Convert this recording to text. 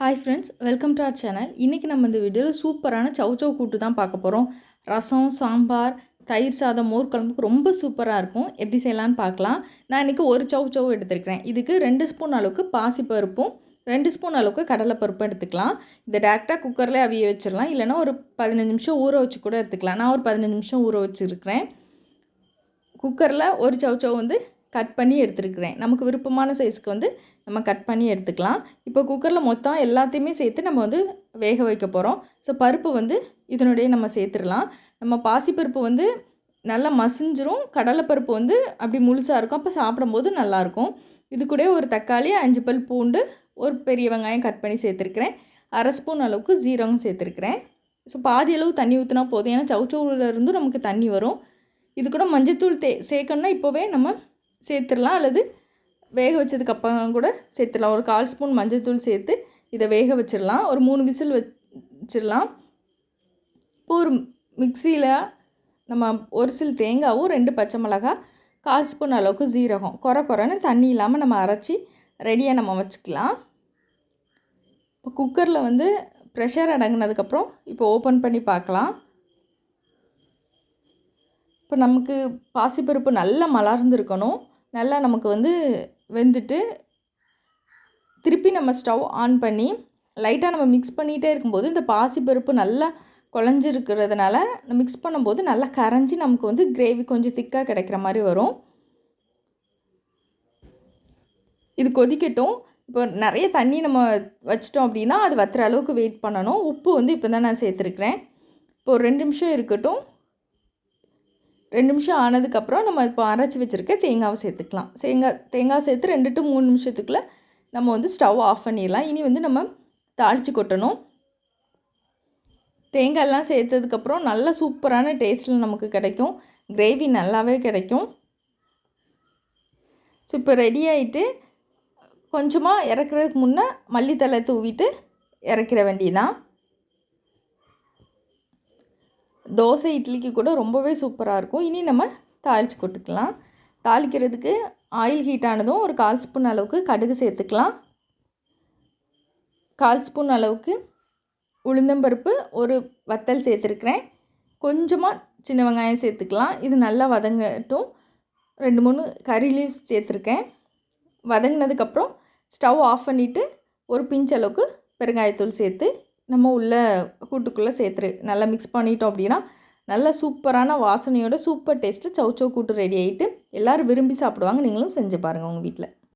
Hi friends welcome to our channel இன்றைக்கி நம்ம இந்த வீடியோவில் சூப்பரான சவுச்சவ் கூட்டு தான் பார்க்க போகிறோம் ரசம் சாம்பார் தயிர் சாதம் மோர் குழம்புக்கு ரொம்ப சூப்பராக இருக்கும். எப்படி செய்யலான்னு பார்க்கலாம். நான் இன்றைக்கி ஒரு சவுச்சவ் எடுத்துருக்கிறேன். இதுக்கு ரெண்டு ஸ்பூன் அளவுக்கு பாசிப்பருப்பும் ரெண்டு ஸ்பூன் அளவுக்கு கடலைப்பருப்பும் எடுத்துக்கலாம். இதை டேரெக்டாக குக்கரில் அவிய வச்சிடலாம். இல்லைனா ஒரு பதினஞ்சு நிமிஷம் ஊற வச்சு கூட எடுத்துக்கலாம். நான் ஒரு பதினஞ்சு நிமிஷம் ஊற வச்சுருக்கிறேன். குக்கரில் ஒரு சவுச்சவ் வந்து கட் பண்ணி எடுத்துருக்கிறேன். நமக்கு விருப்பமான சைஸ்க்கு வந்து நம்ம கட் பண்ணி எடுத்துக்கலாம். இப்போ குக்கரில் மொத்தம் எல்லாத்தையுமே சேர்த்து நம்ம வந்து வேக வைக்க போகிறோம் ஸோ பருப்பு வந்து இதனுடைய நம்ம சேர்த்துடலாம். நம்ம பாசிப்பருப்பு வந்து நல்லா மசிஞ்சிரும். கடலைப்பருப்பு வந்து அப்படி முழுசாக இருக்கும். அப்போ சாப்பிடும்போது நல்லாயிருக்கும். இது கூட ஒரு தக்காளி அஞ்சு பல் பூண்டு ஒரு பெரிய வெங்காயம் கட் பண்ணி சேர்த்துருக்கிறேன். அரை ஸ்பூன் அளவுக்கு ஜீரகம் சேர்த்துருக்கிறேன். ஸோ பாதி அளவு தண்ணி ஊற்றினா போதும். ஏன்னா சவுச்சவுலேருந்து நமக்கு தண்ணி வரும். இது கூட மஞ்சத்தூள் தே சேர்க்கணுன்னா இப்போவே நம்ம சேர்த்துடலாம் அல்லது வேக வச்சதுக்கப்புறம் கூட சேர்த்துடலாம். ஒரு கால் ஸ்பூன் மஞ்சள்தூள் சேர்த்து இதை வேக வச்சிடலாம். ஒரு மூணு விசில் வச்சிடலாம். இப்போ ஒரு மிக்சியில் நம்ம ஒரு சில் தேங்காவும் ரெண்டு பச்சை மிளகா கால் ஸ்பூன் அளவுக்கு ஜீரகம் குறை குறைன்னு தண்ணி இல்லாமல் நம்ம அரைச்சி ரெடியாக நம்ம வச்சுக்கலாம். இப்போ குக்கரில் வந்து ப்ரெஷர் அடங்கினதுக்கப்புறம் இப்போ ஓப்பன் பண்ணி பார்க்கலாம். இப்போ நமக்கு பாசிப்பருப்பு நல்லா மலர்ந்துருக்கணும். நல்லா நமக்கு வந்து வெந்துட்டு திருப்பி நம்ம ஸ்டவ் ஆன் பண்ணி லைட்டாக நம்ம மிக்ஸ் பண்ணிகிட்டே இருக்கும்போது இந்த பாசிப்பருப்பு நல்லா குழஞ்சிருக்கிறதுனால மிக்ஸ் பண்ணும்போது நல்லா கரைஞ்சி நமக்கு வந்து கிரேவி கொஞ்சம் திக்காக கிடைக்கிற மாதிரி வரும். இது கொதிக்கட்டும். இப்போ நிறைய தண்ணி நம்ம வச்சிட்டோம் அப்படின்னா அது வத்துற அளவுக்கு வெயிட் பண்ணணும். உப்பு வந்து இப்போ தான் நான் சேர்த்துருக்குறேன். இப்போ ஒரு ரெண்டு நிமிஷம் இருக்கட்டும். ரெண்டு நிமிஷம் ஆனதுக்கப்புறம் நம்ம இப்போ அரைச்சி வச்சுருக்க தேங்காவை சேர்த்துக்கலாம். தேங்காய் தேங்காய் சேர்த்து ரெண்டு டு மூணு நிமிஷத்துக்குள்ளே நம்ம வந்து ஸ்டவ் ஆஃப் பண்ணிடலாம். இனி வந்து நம்ம தாளித்து கொட்டணும். தேங்காயெல்லாம் சேர்த்ததுக்கப்புறம் நல்ல சூப்பரான டேஸ்ட்டில் நமக்கு கிடைக்கும். கிரேவி நல்லாவே கிடைக்கும். ஸோ இப்போ ரெடி ஆகிட்டு கொஞ்சமாக இறக்குறதுக்கு முன்னே மல்லித்தலை தூவிட்டு இறக்கிற வேண்டியதான் தோசை இட்லிக்கு கூட ரொம்பவே சூப்பராக இருக்கும். இனி நம்ம தாளித்து கொட்டுக்கலாம் தாளிக்கிறதுக்கு ஆயில் ஹீட் ஆனதும் ஒரு கால் ஸ்பூன் அளவுக்கு கடுகு சேர்த்துக்கலாம். கால் ஸ்பூன் அளவுக்கு உளுந்தம்பருப்பு ஒரு வத்தல் சேர்த்துருக்குறேன். கொஞ்சமாக சின்ன வெங்காயம் சேர்த்துக்கலாம். இது நல்லா வதங்கட்டும். ரெண்டு மூணு கறி லீவ்ஸ் சேர்த்துருக்கேன். வதங்கினதுக்கப்புறம் ஸ்டவ் ஆஃப் பண்ணிவிட்டு ஒரு பிஞ்ச் அளவுக்கு பெருங்காயத்தூள் சேர்த்து நம்ம உள்ள கூட்டுக்குள்ளே சேர்த்துரு. நல்லா மிக்ஸ் பண்ணிட்டோம் அப்படின்னா நல்ல சூப்பரான வாசனையோட சூப்பர் டேஸ்ட்டு சவுச்சோ கூட்டு ரெடி ஆகிட்டு எல்லோரும் விரும்பி சாப்பிடுவாங்க. நீங்களும் செஞ்சு பாருங்கள் உங்கள் வீட்டில்